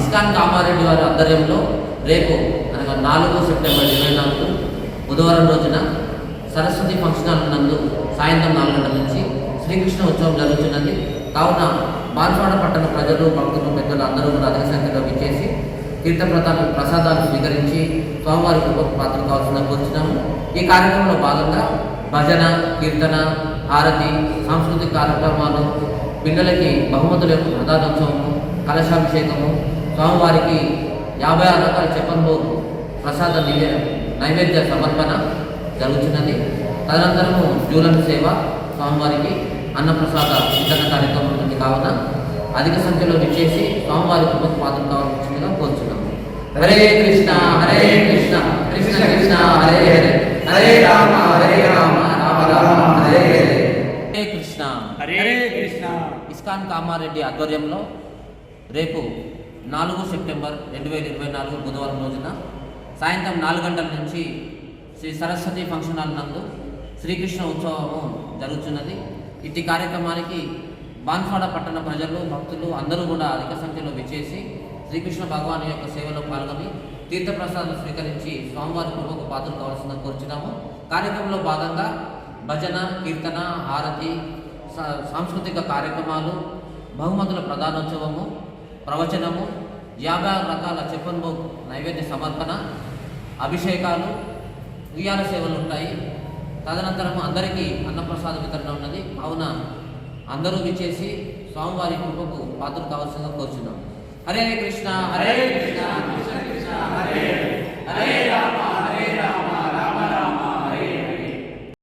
ISKCON Kamareddy వారి ఆధ్వర్యంలో రేపు అనగా నాలుగు సెప్టెంబర్ ఇరవై నాలుగు బుధవారం రోజున సరస్వతి ఫంక్షన్ హాల్ నందు సాయంత్రం నాలుగు గంటల నుంచి శ్రీకృష్ణ ఉత్సవం జరుగుతున్నది. కావున బాన్స్వాడ పట్టణ ప్రజలు భక్తులు పెద్దలు అందరూ కూడా అధిక సంఖ్యలో విచ్చేసి తీర్థప్రతాలు ప్రసాదాలు స్వీకరించి స్వామివారి కృపకు పాత్ర కావాల్సిన కూర్చున్నాము. ఈ కార్యక్రమంలో భాగంగా భజన కీర్తన హారతి సాంస్కృతిక కార్యక్రమాలు పిల్లలకి బహుమతుల యొక్క ప్రధానోత్సవము కలశాభిషేకము స్వామివారికి యాభై ఆరు రకాల చెప్పంలో ప్రసాద నివే నైవేద్య సమర్పణ జరుగుతున్నది. తదనంతరము జూలన్ సేవ స్వామివారికి అన్నప్రసాద వితరణ కార్యక్రమం ఉంటుంది కావున అధిక సంఖ్యలో విచ్చేసి స్వామివారి కృపకు పాత్ర కావాల్సిందిగా కోరుచున్నాము. హరే కృష్ణ హరే కృష్ణ కృష్ణ కృష్ణ హరే హరే. హరే రామ హరే రామ రామ రామ హరే హరే. హరే కృష్ణ. హరే కృష్ణ. ఇస్కాన్ కామారెడ్డి ఆధ్వర్యంలో రేపు నాలుగు సెప్టెంబర్ రెండు వేల ఇరవై నాలుగు బుధవారం రోజున సాయంత్రం నాలుగు గంటల నుంచి శ్రీ సరస్వతి ఫంక్షన్ హాల్ నందు శ్రీకృష్ణ ఉత్సవము జరుగుతున్నది. ఇట్టి కార్యక్రమానికి బాన్స్వాడ పట్టణ ప్రజలు భక్తులు అందరూ కూడా అధిక సంఖ్యలో విచ్చేసి శ్రీకృష్ణ భగవాన్ యొక్క సేవలో పాల్గొని తీర్థప్రసాదం స్వీకరించి స్వామివారి కృపకు పాత్ర కావాల్సిందని కోరుచున్నాము. కార్యక్రమంలో భాగంగా భజన కీర్తన హారతి సా- సాంస్కృతిక కార్యక్రమాలు బహుమతుల ప్రధానోత్సవము ప్రవచనము యాభై ఆరు రకాల చెప్పన్బో నైవేద్య సమర్పణ అభిషేకాలు ఉయ్యాల సేవలు ఉంటాయి. తదనంతరం అందరికీ అన్నప్రసాద వితరణ ఉన్నది. కావున అందరూ విచ్చేసి స్వామివారి కృపకు పాత్ర కావాల్సిందిగా కోరుచున్నాం. హరే కృష్ణ హరే కృష్ణ